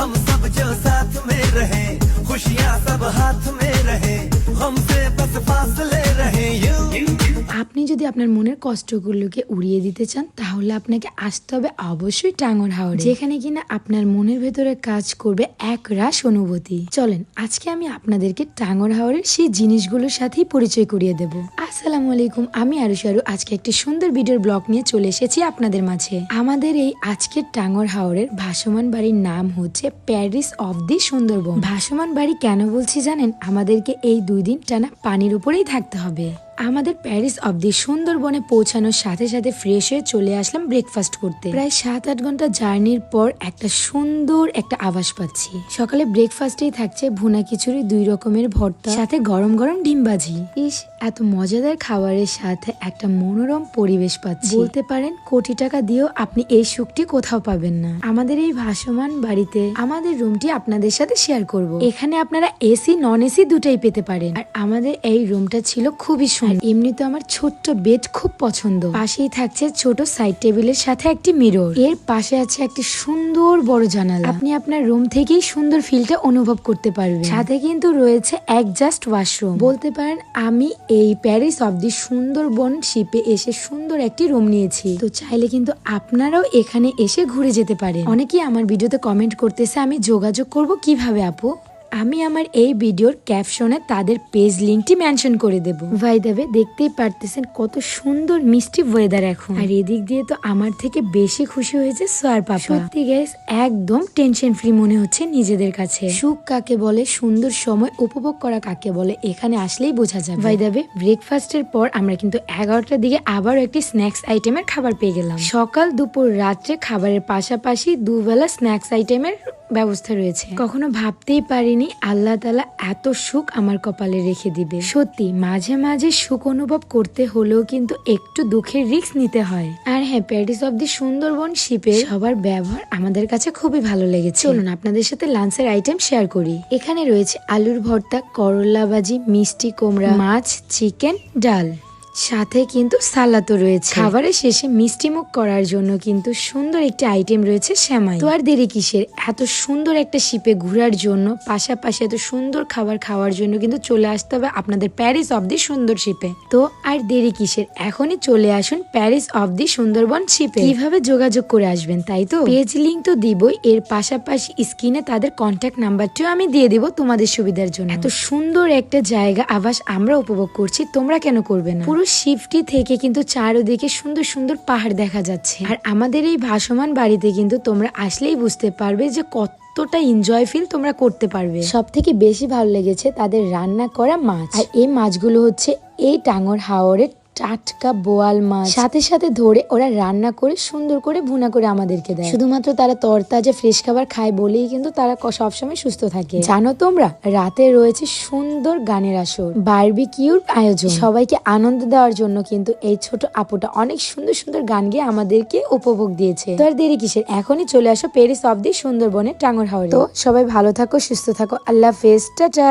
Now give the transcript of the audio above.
हम सब जो साथ में रहे, खुशियाँ सब हाथ में रहे हम से बस फासले रहे। যদি আপনার মনের কষ্টগুলোকে উড়িয়ে দিতে চান, তাহলে আপনাকে আসতে হবে অবশ্যই টাঙ্গর হাওড়ে যেখানে কিনা আপনার মনের ভেতরে কাজ করবে এক রাস অনুভূতি। চলেন, আজকে আমি আপনাদেরকে টাঙ্গর হাওড়ের সেই জিনিসগুলোর সাথেই পরিচয় করিয়ে দেব। আসসালামু আলাইকুম, আমি আরু। শারু আজকে একটি সুন্দর ভিডিওর ব্লগ নিয়ে চলে এসেছি আপনাদের মাঝে। আমাদের এই আজকের টাঙ্গর হাওড়ের ভাসমান বাড়ির নাম হচ্ছে প্যারিস অফ দি সুন্দরবন। ভাসমান বাড়ি কেন বলছি জানেন? আমাদেরকে এই দুই দিন টানা পানির উপরেই থাকতে হবে। আমাদের প্যারিস অবধি সুন্দরবনে পৌঁছানোর সাথে সাথে ফ্রেশ হয়ে চলে আসলাম ব্রেকফাস্ট করতে। প্রায় সাত আট ঘণ্টা জার্নির পর একটা সুন্দর একটা আভাস পাচ্ছি। সকালে ব্রেকফাস্টেই থাকছে ভুনা খিচুড়ি, দুই রকমের ভর্তা, সাথে গরম গরম ডিম ভাজি। ইস এত মজাদার খাবারের সাথে একটা মনোরম পরিবেশ পাচ্ছি। বলতে পারেন কোটি টাকা দিয়েও আপনি এই সুখটি কোথাও পাবেন না। আমাদের এই ভাসমান বাড়িতে আমাদের রুমটি আপনাদের সাথে শেয়ার করব। এখানে আপনারা এসি নন এসি দুটাই পেতে পারেন। আর আমাদের এই রুমটা ছিল খুবই সুন্দর। এমনি তো আমার ছোট্ট বেড খুব পছন্দ। পাশেই থাকছে ছোট সাইড টেবিলের সাথে একটি মিরর এর পাশে আছে একটি সুন্দর বড় জানালা। আপনি আপনার রুম থেকেই সুন্দর ফিলটা অনুভব করতে পারবেন। সাথে কিন্তু রয়েছে এক জাস্ট ওয়াশরুম বলতে পারেন আমি এই প্যারিস অব দি সুন্দরবন শিপে এসে সুন্দর একটি রুম নিয়েছি। তো চাইলে কিন্তু আপনারাও এখানে এসে ঘুরে যেতে পারেন। অনেকেই আমার ভিডিওতে কমেন্ট করতেছে, আমি যোগাযোগ করব কীভাবে আপু? আমি আমার এই ভিডিওর ক্যাপশনে তাদের পেজ লিঙ্কটি মেনশন করে দেবো। ভাই দেবে দেখতেই পারতেছেন কত সুন্দর মিষ্টি ওয়েদার এখন। আর এদিক দিয়ে তো আমার থেকে বেশি খুশি হয়েছে সোয়ার পাপা। সত্যি গ্যাস একদম টেনশন ফ্রি মনে হচ্ছে নিজেদের কাছে। সুখ কাকে বলে, সুন্দর সময় উপভোগ করা কাকে বলে, এখানে আসলেই বোঝা যাবে। ভাই দেবে ব্রেকফাস্টের পর আমরা কিন্তু এগারোটার দিকে আবারও একটি স্ন্যাক্স আইটেমের খাবার পেয়ে গেলাম। সকাল দুপুর রাত্রে খাবারের পাশাপাশি দুবেলা স্ন্যাক্স আইটেমের ব্যবস্থা রয়েছে। কখনো ভাবতেই পারিনি আল্লাহ তালা এত সুখ আমার কপালে রেখে দিবে। সত্যি, মাঝে মাঝে সুখ অনুভব করতে হলেও কিন্তু একটু দুঃখের রিস্ক নিতে হয়। আর হ্যাঁ প্যারিস অব দি সুন্দরবন শিপে সবার ব্যবহার আমাদের কাছে খুবই ভালো লেগেছে। চলুন আপনাদের সাথে লাঞ্চের আইটেম শেয়ার করি। এখানে রয়েছে আলুর ভর্তা করলা ভাজি মিষ্টি কুমড়া, মাছ চিকেন ডাল। সাথে কিন্তু সালাদও রয়েছে। খাবারের শেষে মিষ্টি মুখ করার জন্য কিন্তু সুন্দর একটি আইটেম রয়েছে শ্যামাই। তো আর দেরি কিসের? এত সুন্দর একটা শিপে ঘোরার জন্য, পাশাপাশি এত সুন্দর খাবার খাওয়ার জন্য কিন্তু চলে আসতে হবে আপনাদের প্যারিস অব দি সুন্দর শিপে তো আর দেরি কিসের? এখনই চলে আসুন প্যারিস অব দি সুন্দরবন শিপে কীভাবে যোগাযোগ করে আসবেন, তাই তো? পেজ লিঙ্ক তো দিবই, এর পাশাপাশি স্ক্রিনে তাদের কন্ট্যাক্ট নাম্বারটিও আমি দিয়ে দিব তোমাদের সুবিধার জন্য। এত সুন্দর একটা জায়গা আবাস আমরা উপভোগ করছি, তোমরা কেন করবে না? পুরো শিফটি থেকে কিন্তু চারোদিকে সুন্দর সুন্দর পাহাড় দেখা যাচ্ছে। আর আমাদের এই ভাসমান বাড়িতে কিন্তু তোমরা আসলেই বুঝতে পারবে যে কত কতটা এনজয় ফিল তোমরা করতে পারবে। সব থেকে বেশি ভালো লেগেছে তাদের রান্না করা মাছ। আর এই মাছগুলো হচ্ছে এই টাঙ্গর হাওরের টাটকা বোয়াল মাছ। সাথে সাথে ধরে ওরা রান্না করে সুন্দর করে ভুনা করে আমাদেরকে দেয়। শুধুমাত্র তারা তরতাজা ফ্রেশ খাবার খায় বলেই কিন্তু তারা সবসময় সুস্থ থাকে। জানো তোমরা রাতে রয়েছে সুন্দর গানের আসর। বারবিকিউর আয়োজন। সবাইকে আনন্দ দেওয়ার জন্য কিন্তু এই ছোট আপুটা অনেক সুন্দর সুন্দর গান গিয়ে আমাদেরকে উপভোগ দিয়েছে। তো আর দেরি কিসের? এখনই চলে আসো পেরিস অব দি সুন্দরবনের টাঙ্গর হাওড়ে তো সবাই ভালো থাকো সুস্থ থাকো। আল্লাহ হাফেজ। টাটা।